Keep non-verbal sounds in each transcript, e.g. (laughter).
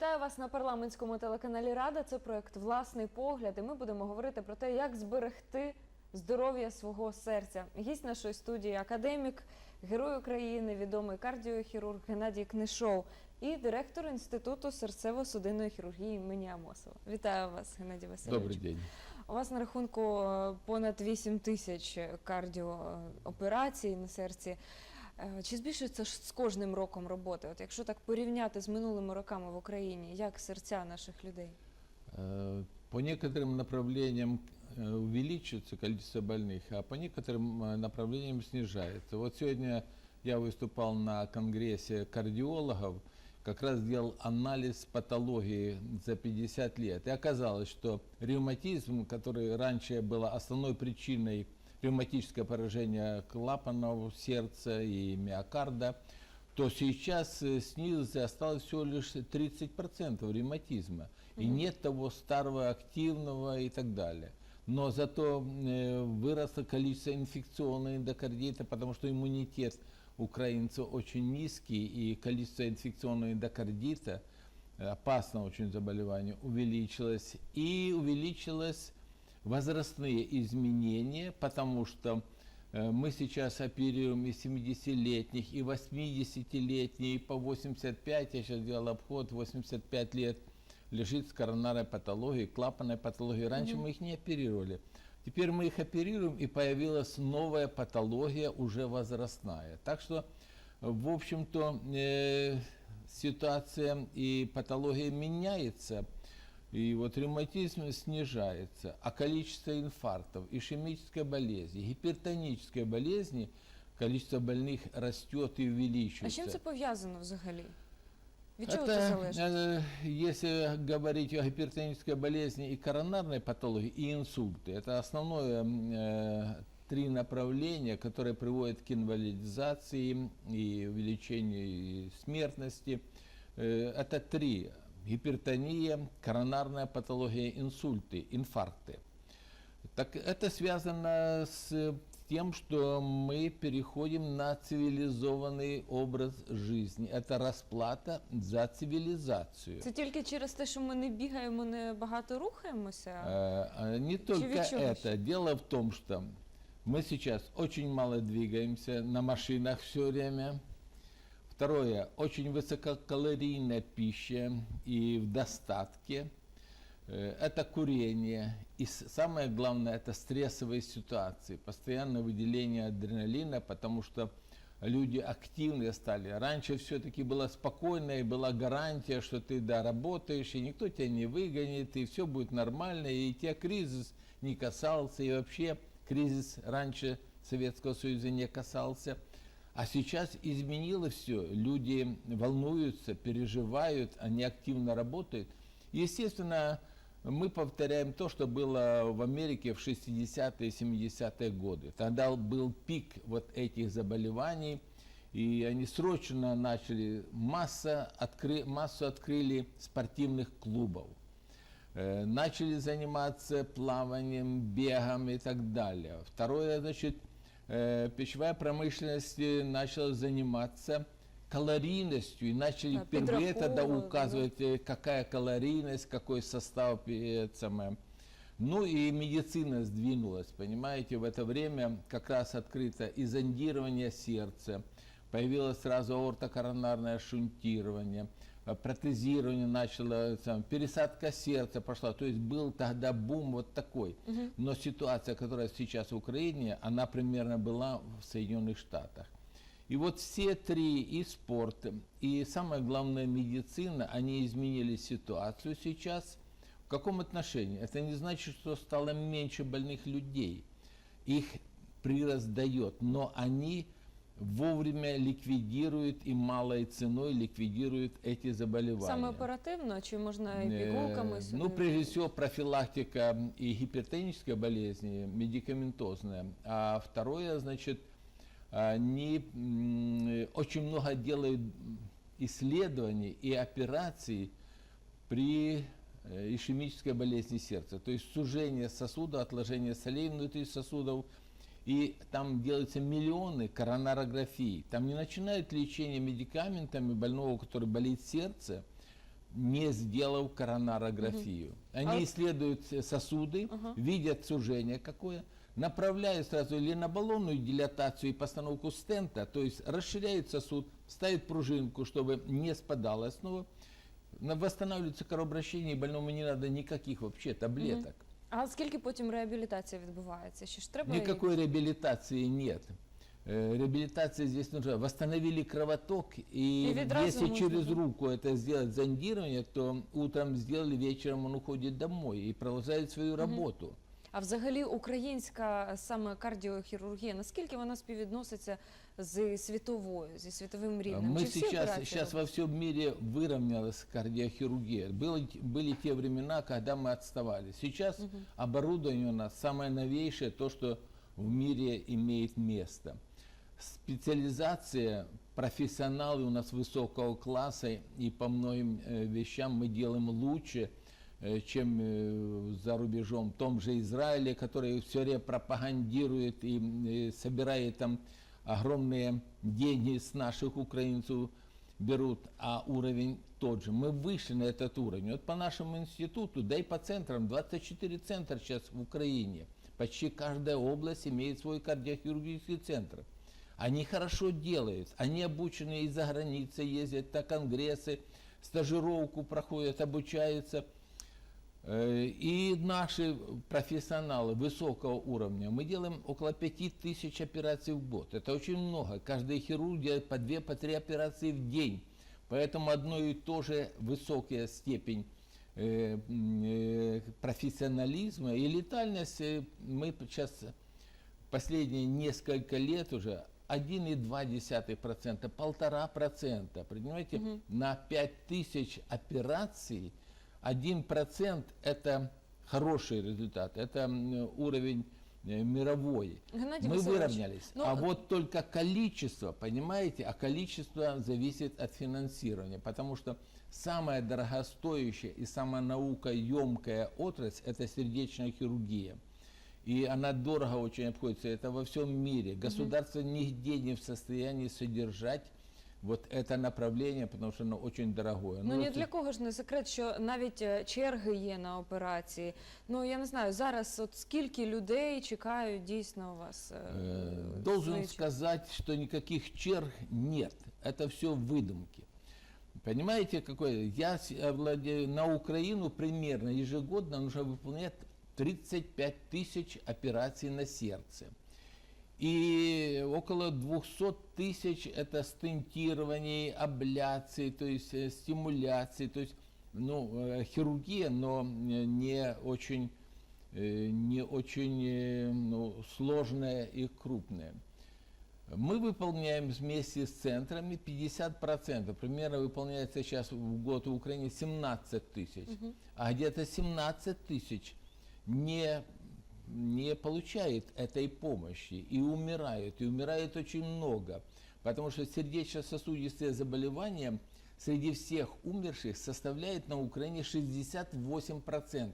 Вітаю вас на парламентському телеканалі Рада. Це проект Власний погляд. І ми будемо говорити про те, як зберегти здоров'я свого серця. Гість нашої студії академік, герой України, відомий кардіохірург Геннадій Книшов і директор інституту серцево-судинної хірургії імені Амосова. Вітаю вас, Геннадій Васильович. Добрий день. У вас на рахунку е, понад 8 тисяч кардіооперацій на серці. Е, Чи збільшується ж з кожним роком роботи? От якщо так порівняти з минулими роками в Україні, як серця наших людей? Э, По некоторым направлениям э, увеличивается количество больных, а по некоторым э, направлениям снижается. Вот сегодня я выступал на конгрессе кардиологов, как раз делал анализ патологии за 50 лет. И оказалось, что ревматизм, который раньше было основной причиной ревматическое поражение клапанов сердца и миокарда, то сейчас э, снизился, осталось всего лишь 30% ревматизма. И нет того старого, активного и так далее. Но зато э, выросло количество инфекционной эндокардита, потому что иммунитет украинцев очень низкий, и количество инфекционного эндокардита, э, опасного очень заболевания, увеличилось. И увеличилось возрастные изменения, потому что э, мы сейчас оперируем и 70-летних, и 80-летних, и по 85, я сейчас делал обход, 85 лет лежит с коронарной патологией, клапанной патологией. Раньше мы их не оперировали. Теперь мы их оперируем, и появилась новая патология, уже возрастная. Так что, в общем-то, э, ситуация и патология меняется. И вот ревматизм снижается, а количество инфарктов, ишемической болезни, гипертонической болезни, количество больных растет и увеличивается. А чим це пов'язано взагалі? Від чого це Это, залежить? э, если говорить о гипертонической болезни и коронарной патологии, и инсульты, это основное э, три направления, которые приводят к инвалидизации и увеличению смертности. Э, это три Гипертония, коронарная патология, инсульты, инфаркты. Так это связано с тем, что мы переходим на цивилизованный образ жизни. Это расплата за цивилизацию. Це тільки через те, що ми не бігаємо, не багато рухаємося. Э, э, Не только Чевичевич. это. Дело в том, что мы сейчас очень мало двигаемся на машинах все время. Второе, очень высококалорийная пища и в достатке. Э, Это курение. И самое главное, это стрессовые ситуации. Постоянное выделение адреналина, потому что люди активные стали. Раньше все-таки было спокойно и была гарантия, что ты доработаешь, и никто тебя не выгонит, и все будет нормально, и тебя кризис не касался, и вообще кризис раньше Советского Союза не касался. А сейчас изменило все. Люди волнуются, переживают, они активно работают. Естественно, мы повторяем то, что было в Америке в 60-е и 70-е годы. Тогда был пик вот этих заболеваний, и они срочно начали, масса откры, массу открыли спортивных клубов. Э, начали заниматься плаванием, бегом и так далее. Второе, значит, э, пищевая промышленность э, начала заниматься калорийностью. И начали Да, впервые тогда указывать, э, какая калорийность, какой состав э, самое. Ну и медицина сдвинулась, понимаете, в это время как раз открыто и зондирование сердца, появилось сразу аортокоронарное шунтирование, протезирование начало, там, пересадка сердца пошла, то есть был тогда бум вот такой. Но ситуация, которая сейчас в Украине, она примерно была в Соединенных Штатах. И вот все три, и спорт, и самое главное медицина, они изменили ситуацию сейчас. В каком отношении? Это не значит, что стало меньше больных людей. Их прирост дает, но они вовремя ликвидируют и малой ценой ликвидируют эти заболевания. Саме оперативно, чи можна і Э, пігулками сюди? Ну, прежде всего, профилактика и гипертонической болезни, медикаментозная. А второе, значит, они м, очень много делают исследований и операций при э, ишемической болезни сердца. То есть сужение сосуда, отложение солей внутри сосудов. И там делаются миллионы коронарографий. Там не начинают лечение медикаментами больного, у которого болит сердце, не сделав коронарографию. Они А исследуют сосуды, Ага. видят сужение какое, направляют сразу или на баллонную дилатацию и постановку стента, то есть расширяют сосуд, ставят пружинку, чтобы не спадало снова, на- восстанавливается кровообращение, и больному не надо никаких вообще таблеток. А скільки потім реабілітація відбувається? Ще ж треба Никакой реабилитации нет. Э, Реабилитация здесь нужна. Восстановили кровоток, и, И ведь разу если можно, через да? руку это сделать зондирование, то утром сделали, вечером он уходит домой и продолжает свою работу. А взагалі українська саме кардіохірургія, наскільки вона співвідноситься з світовою, зі світовим рівнем? Мы Чи всі сейчас, операції сейчас во роблять? всем мире выровнялась кардиохирургия. Было, были те времена, когда мы отставали. Сейчас оборудование у нас самое новейшее, то, что в мире имеет место. Специализация, профессионалы у нас высокого класса, и по многим э, вещам мы делаем лучше, э, чем э, за рубежом. В том же Израиле, который все время пропагандирует и э, собирает там огромные деньги с наших украинцев берут, а уровень тот же. Мы выше на этот уровень. Вот по нашему институту, да и по центрам, 24 центра сейчас в Украине. Почти каждая область имеет свой кардиохирургический центр. Они хорошо делают, они обучены из-за границы, ездят на конгрессы, стажировку проходят, обучаются. Э, И наши профессионалы высокого уровня, мы делаем около 5000 операций в год. Это очень много. Каждый хирург делает по 2 по 3 операции в день. Поэтому одно и то же высокая степень э, э, профессионализма и летальность. Мы сейчас последние несколько лет уже 1,2%, полтора процента, понимаете, на 5000 операций 1% это хороший результат, это уровень э, мировой. Геннадий Мы выровнялись. ну, а вот только количество, понимаете, а количество зависит от финансирования, потому что самая дорогостоящая и самая наукоемкая отрасль – это сердечная хирургия. И она дорого очень обходится, это во всем мире. Государство нигде не в состоянии содержать вот это направление, потому что оно очень дорогое. Ну ні вот для кого ж не секрет, що навіть е, черги є на операції. Ну я не знаю, зараз от скільки людей чекають дійсно у вас. е, Э, Должен своєї черги? сказать, что никаких черг нет. Это все выдумки. Понимаете, какое? Я с- овладею- на Украину примерно ежегодно нужно выполнять 35 тысяч операций на сердце. И около 200 тысяч это стентирование, абляции, то есть э, стимуляции, то есть ну, э, хирургия, но не очень, э, не очень ну, сложная и крупная. Мы выполняем вместе с центрами 50%. Примерно выполняется сейчас в год в Украине 17 тысяч. А где-то 17 тысяч не, не получает этой помощи и умирают. И умирает очень много. Потому что сердечно-сосудистые заболевания среди всех умерших составляет на Украине 68%.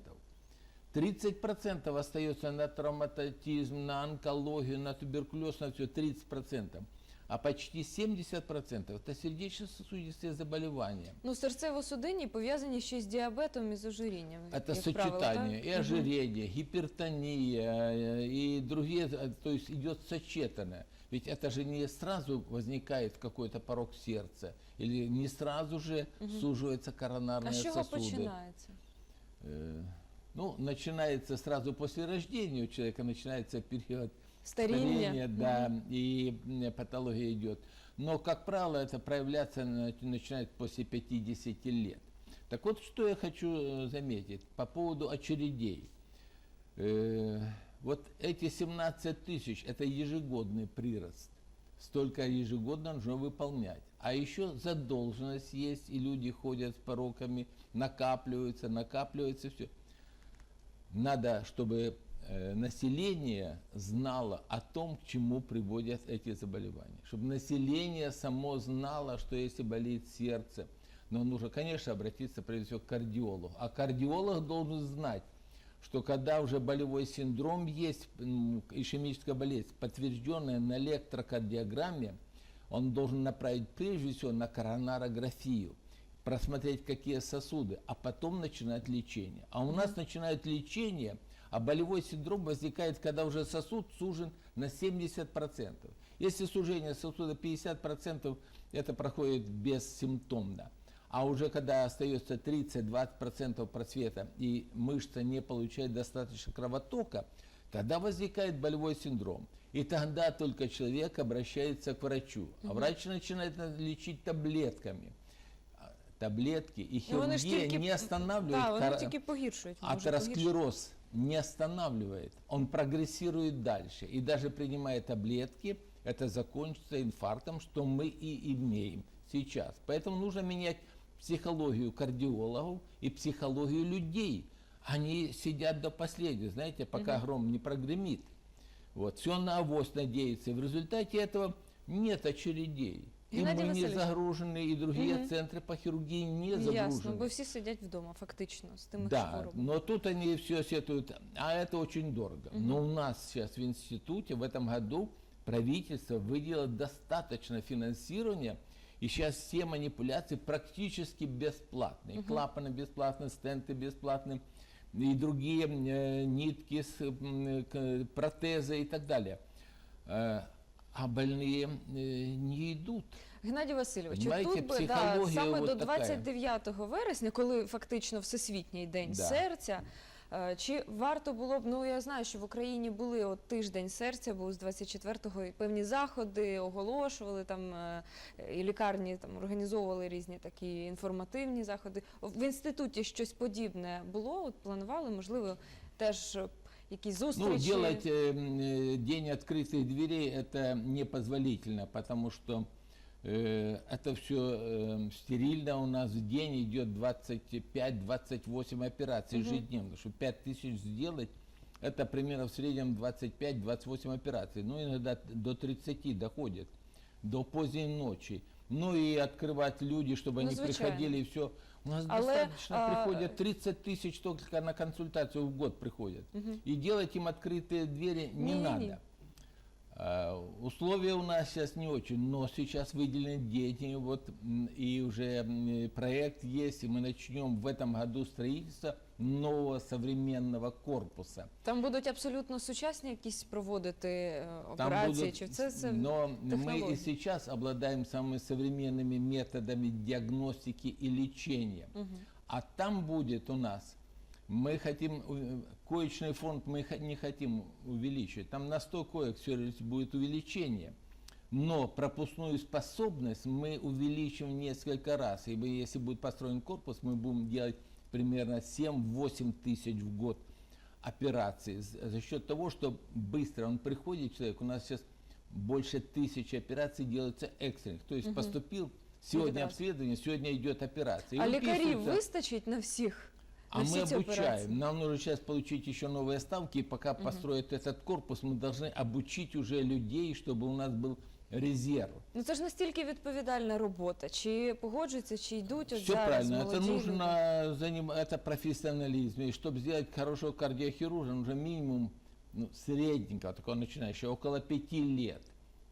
30% остается на травматизм, на онкологию, на туберкулез, на все 30% А почти 70% это сердечно-сосудистые заболевания. Ну, серцево-судинні пов'язані ще з діабетом і з ожирінням. Это як правило, сочетание так? и ожирение, гипертония э, и другие, э, то есть идет сочетанное. Ведь это же не сразу возникает какой-то порог сердца, или не сразу же суживаются коронарные А з чого сосуды. починається? Э, Ну, начинается сразу после рождения у человека начинается период Старіння. старения, да, и м, патология идет. Но, как правило, это проявляться на- начинает после 50 лет. Так вот, что я хочу э, заметить по поводу очередей. Э, Вот эти 17 тысяч – это ежегодный прирост. Столько ежегодно нужно выполнять. А еще задолженность есть, и люди ходят с пороками, накапливаются, накапливается все. Надо, чтобы население знало о том, к чему приводят эти заболевания. Чтобы население само знало, что если болит сердце, но нужно, конечно, обратиться прежде всего к кардиологу. А кардиолог должен знать, что когда уже болевой синдром есть, ишемическая болезнь, подтвержденная на электрокардиограмме, он должен направить прежде всего на коронарографию. просмотреть, какие сосуды, а потом начинать лечение. А у нас начинают лечение, а болевой синдром возникает, когда уже сосуд сужен на 70%. Если сужение сосуда 50%, это проходит бессимптомно. А уже когда остается 30-20% просвета и мышца не получает достаточно кровотока, тогда возникает болевой синдром. И тогда только человек обращается к врачу. А врач начинает на- лечить таблетками А, Таблетки и Ну, вони ж хирургия тільки- не останавливает Так, вони кар- тільки погіршують. може, Атеросклероз не останавливает, он прогрессирует дальше. И даже принимая таблетки, это закончится инфарктом, что мы и имеем сейчас. Поэтому нужно менять психологию кардиологов и психологию людей. Они сидят до последнего, знаете, пока гром не прогремит. Вот, все на авось надеется. И в результате этого нет очередей. И мы не загружены, и другие центры по хирургии не загружены. Ясно, бо всі сидять вдома, фактично, з тими Да, хворобами. но тут они все сетуют, а это очень дорого. Но у нас сейчас в институте в этом году правительство выделило достаточно финансирования, и сейчас все манипуляции практически бесплатные. Клапаны бесплатные, стенты бесплатные, и другие э, нитки, с, м, к- протезы и так далее. Э, а больные э, не идут. Геннадій Васильович, Понимаєте, тут би да, саме до така. 29 вересня, коли фактично Всесвітній день Да. серця. е, Чи варто було б, ну я знаю, що в Україні були от тиждень серця, був з 24-го і певні заходи оголошували там е, і лікарні там організовували різні такі інформативні заходи. В інституті щось подібне було? От планували, можливо, теж якісь зустрічі. Ну, делать э, м, э, день открытых дверей это непозволительно, потому что э, это все стерильно. У нас в день идет 25-28 операций ежедневно. Чтобы 5 тысяч сделать, это примерно в среднем 25-28 операций. Ну, иногда до 30 доходит, до поздней ночи. Ну и открывать люди, чтобы Ну, они звичайно. приходили и все. У нас Але, достаточно а, приходят 30 тысяч только на консультацию в год приходят. И делать им открытые двери не Не-не-не. надо. А, Условия у нас сейчас не очень, но сейчас выделены деньги, вот, м, и уже м, проект есть, и мы начнем в этом году строительство нового современного корпуса. Там будуть абсолютно сучасні якісь проводити е, Там операції, будут- чи це це но мы технологии? и сейчас обладаем самыми современными методами диагностики и лечения. А там будет у нас, мы хотим, э, коечный фонд мы х- не хотим увеличивать, там на 100 коек все будет увеличение. Но пропускную способность мы увеличим в несколько раз. Ибо если будет построен корпус, мы будем делать примерно 7-8 тысяч в год операций. За за счет того, что быстро он приходит, человек, у нас сейчас больше тысячи операций делается экстренных. То есть поступил, сегодня раз. обследование, сегодня идет операция. И А лікарів выписывается- вистачить на всіх? а на мы всі ці обучаем. операції? Нам нужно сейчас получить еще новые ставки, и пока построят этот корпус, мы должны обучить уже людей, чтобы у нас был резерв. Ну це ж настільки відповідальна робота. Чи погоджуються, чи йдуть от Все зараз правильно. Это молоді нужно люди? заним... это профессионализм. И чтобы сделать хорошего кардиохирурга, нужно минимум ну, средненького, такого начинающего, около пяти лет.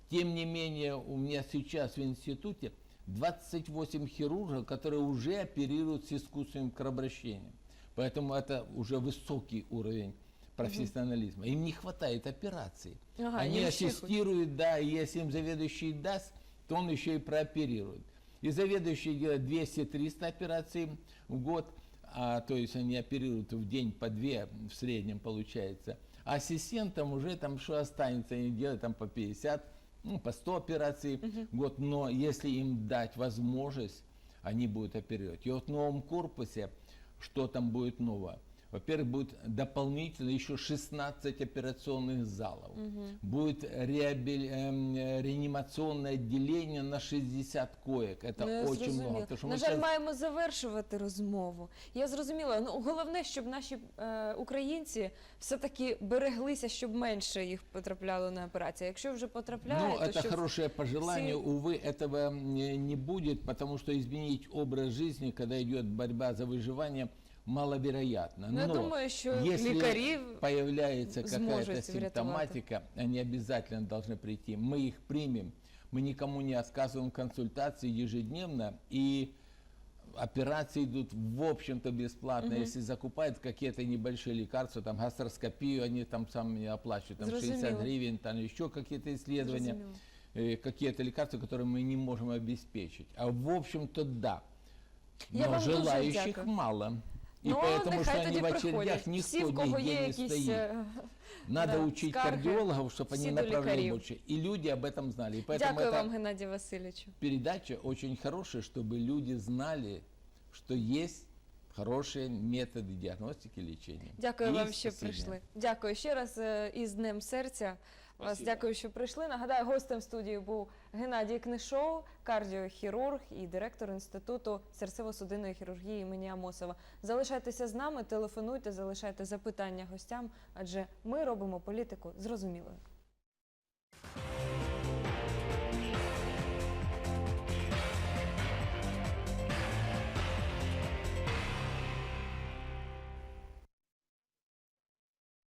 Тем не менее, у меня сейчас в институте 28 хирургов, которые уже оперируют с искусственным кровообращением. Поэтому это уже высокий уровень профессионализма. Им не хватает операций. Ага, Они ассистируют, да, и если им заведующий даст, то он еще и прооперирует. И заведующий делает 200-300 операций в год, а, то есть они оперируют в день по две в среднем получается. А ассистентам уже там что останется, они делают там по 50, ну, по 100 операций в год. Но если им дать возможность, они будут оперировать. И вот в новом корпусе, что там будет новое? Во-первых, будет дополнительно еще 16 операционных залов. Будет реабили- эм, э, реанимационное отделение на 60 коек. Это Ну, я очень зрозуміла. много. потому что На мы жаль, сейчас- маємо завершувати розмову. Я зрозуміла. Ну головне, щоб наші е, українці все-таки береглися, щоб менше їх потрапляло на операції. Якщо вже потрапляють, Ну, то это щоб хорошее пожелание. все- Увы, этого не, не будет, потому что изменить образ жизни, когда идет борьба за выживание, маловероятно. Ну, я Но думаю, що если лікарі появляется зможуть какая-то врятувати. симптоматика, они обязательно должны прийти. Мы их примем. Мы никому не отказываем в консультации ежедневно. И операции идут, в общем-то, бесплатно. Мгм. Если закупают какие-то небольшие лекарства, там гастроскопию, они там сами оплачивают, там 60 Зрозуміло. гривен, там еще какие-то исследования, Зрозуміло. э, какие-то лекарства, которые мы не можем обеспечить. А в общем-то, да. Я Но вам дуже желающих дякую. мало. И ну, поэтому, что нехай они тоді в очередях, приходять. никто Всі, в кого є нигде не якісь стоит. е, (laughs) Надо да, учить скарги, кардиологов, чтобы всі они до направляли лікарів. больше. И люди об этом знали. И поэтому Дякую это вам, Геннадію Васильовичу. передача очень хорошая, чтобы люди знали, что есть хорошие методы диагностики и лечения. Дякую И вам, що спасибо. прийшли. Дякую ще раз е, із Днем серця. Вас Спасибо. дякую, що прийшли. Нагадаю, гостем студії був Геннадій Книшов, кардіохірург і директор інституту серцево-судинної хірургії імені Амосова. Залишайтеся з нами, телефонуйте, залишайте запитання гостям, адже ми робимо політику зрозумілою.